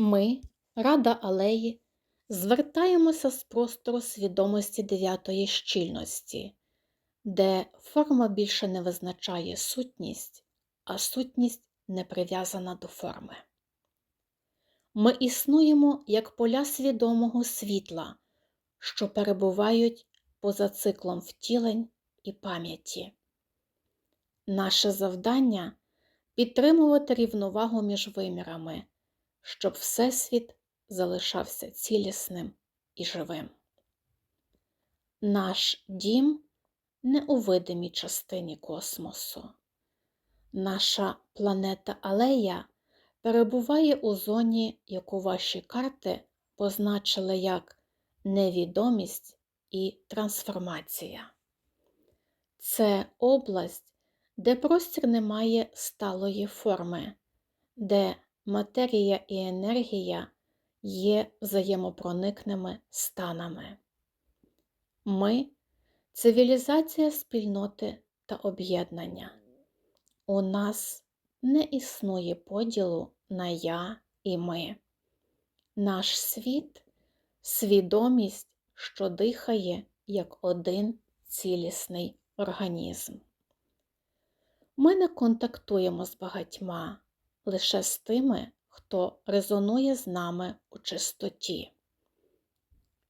Ми, Рада Алеї, звертаємося з простору свідомості дев'ятої щільності, де форма більше не визначає сутність, а сутність не прив'язана до форми. Ми існуємо як поля свідомого світла, що перебувають поза циклом втілень і пам'яті. Наше завдання підтримувати рівновагу між вимірами, щоб Всесвіт залишався цілісним і живим. Наш дім не у видимій частині космосу. Наша планета Алея перебуває у зоні, яку ваші карти позначили як невідомість і трансформація. Це область, де простір не має сталої форми, де матерія і енергія є взаємопроникними станами. Ми цивілізація спільноти та об'єднання. У нас не існує поділу на я і ми. Наш світ свідомість, що дихає як один цілісний організм. Ми не контактуємо з багатьма, лише з тими, хто резонує з нами у чистоті.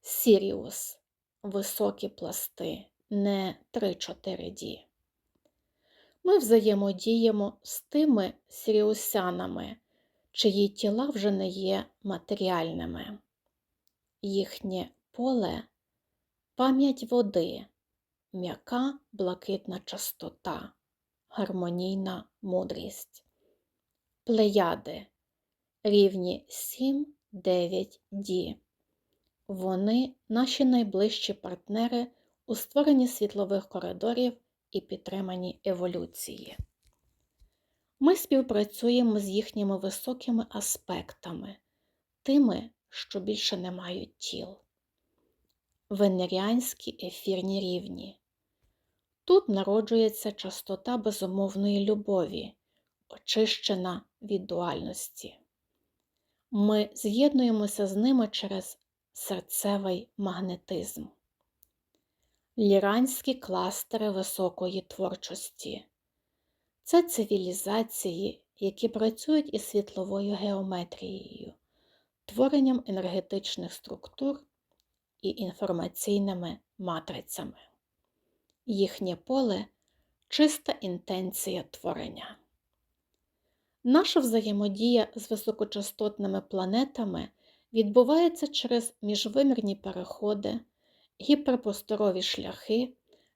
Сіріус високі пласти, не 3-4 ді. Ми взаємодіємо з тими сіріусянами, чиї тіла вже не є матеріальними. Їхнє поле пам'ять води, м'яка блакитна частота, гармонійна мудрість, плеяди рівні 7-9 ді. Вони наші найближчі партнери у створенні світлових коридорів і підтриманні еволюції. Ми співпрацюємо з їхніми високими аспектами, тими, що більше не мають тіл. Венеріанські ефірні рівні. Тут народжується частота безумовної любові, очищена від дуальності. Ми з'єднуємося з ними через серцевий магнетизм. Ліранські кластери високої творчості це цивілізації, які працюють із світловою геометрією, творенням енергетичних структур і інформаційними матрицями. Їхнє поле чиста інтенція творення. Наша взаємодія з високочастотними планетами відбувається через міжвимірні переходи, гіперпросторові шляхи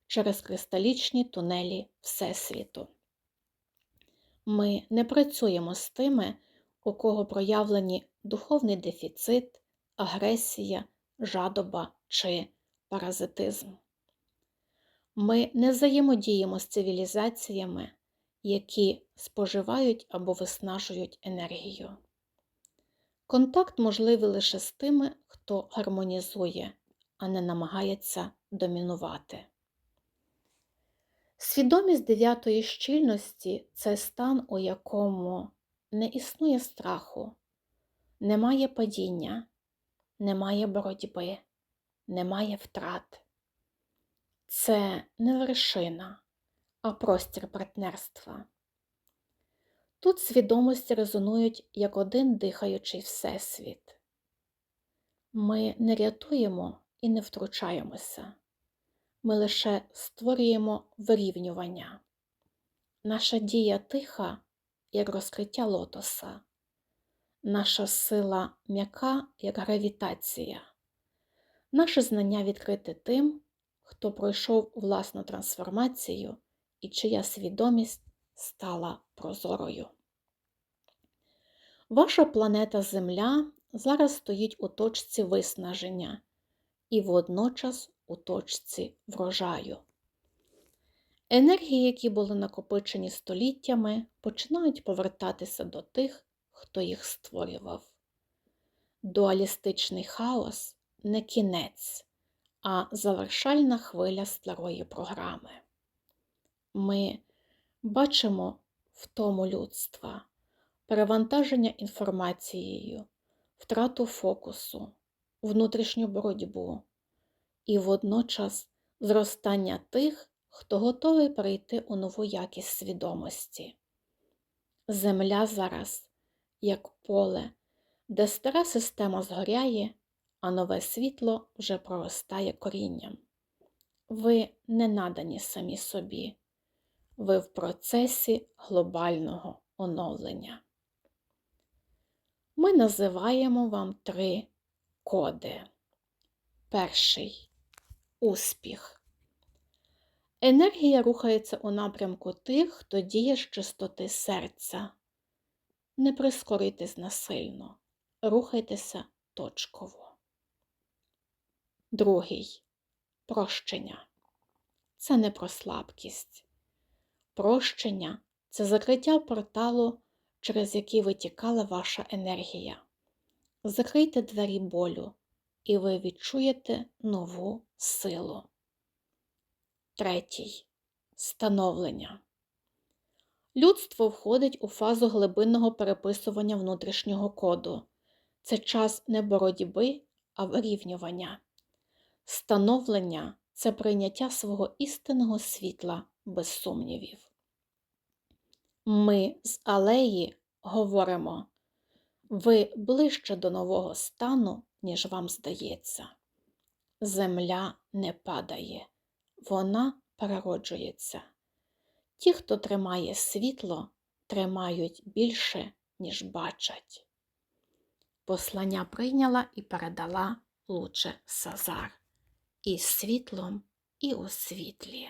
через кристалічні тунелі Всесвіту. Ми не працюємо з тими, у кого проявлені духовний дефіцит, агресія, жадоба чи паразитизм. Ми не взаємодіємо з цивілізаціями, які споживають або виснажують енергію. Контакт можливий лише з тими, хто гармонізує, а не намагається домінувати. Свідомість дев'ятої щільності це стан, у якому не існує страху, немає падіння, немає боротьби, немає втрат. Це не вершина, простір партнерства. Тут свідомості резонують як один дихаючий всесвіт. Ми не рятуємо і не втручаємося, ми лише створюємо вирівнювання. Наша дія тиха, як розкриття лотоса, наша сила м'яка, як гравітація, наше знання відкрите тим, хто пройшов власну трансформацію і чия свідомість стала прозорою. Ваша планета Земля зараз стоїть у точці виснаження і водночас у точці врожаю. Енергії, які були накопичені століттями, починають повертатися до тих, хто їх створював. Дуалістичний хаос не кінець, а завершальна хвиля старої програми. Ми бачимо в тому людства, перевантаження інформацією, втрату фокусу, внутрішню боротьбу і водночас зростання тих, хто готовий перейти у нову якість свідомості. Земля зараз як поле, де стара система згоряє, а нове світло вже проростає корінням. Ви не надані самі собі, ви в процесі глобального оновлення. Ми називаємо вам три коди. Перший успіх. Енергія рухається у напрямку тих, хто діє з чистоти серця. Не прискорюйтесь насильно, рухайтеся точково. Другий прощення. Це не про слабкість. Прощення це закриття порталу, через який витікала ваша енергія. Закрийте двері болю, і ви відчуєте нову силу. Третій становлення. Людство входить у фазу глибинного переписування внутрішнього коду. Це час не боротьби, а вирівнювання. Становлення це прийняття свого істинного світла без сумнівів. Ми з алеї говоримо ви ближче до нового стану, ніж вам здається. Земля не падає, вона перероджується. Ті, хто тримає світло, тримають більше, ніж бачать. Послання прийняла і передала луче Сазар і світлом, і у світлі.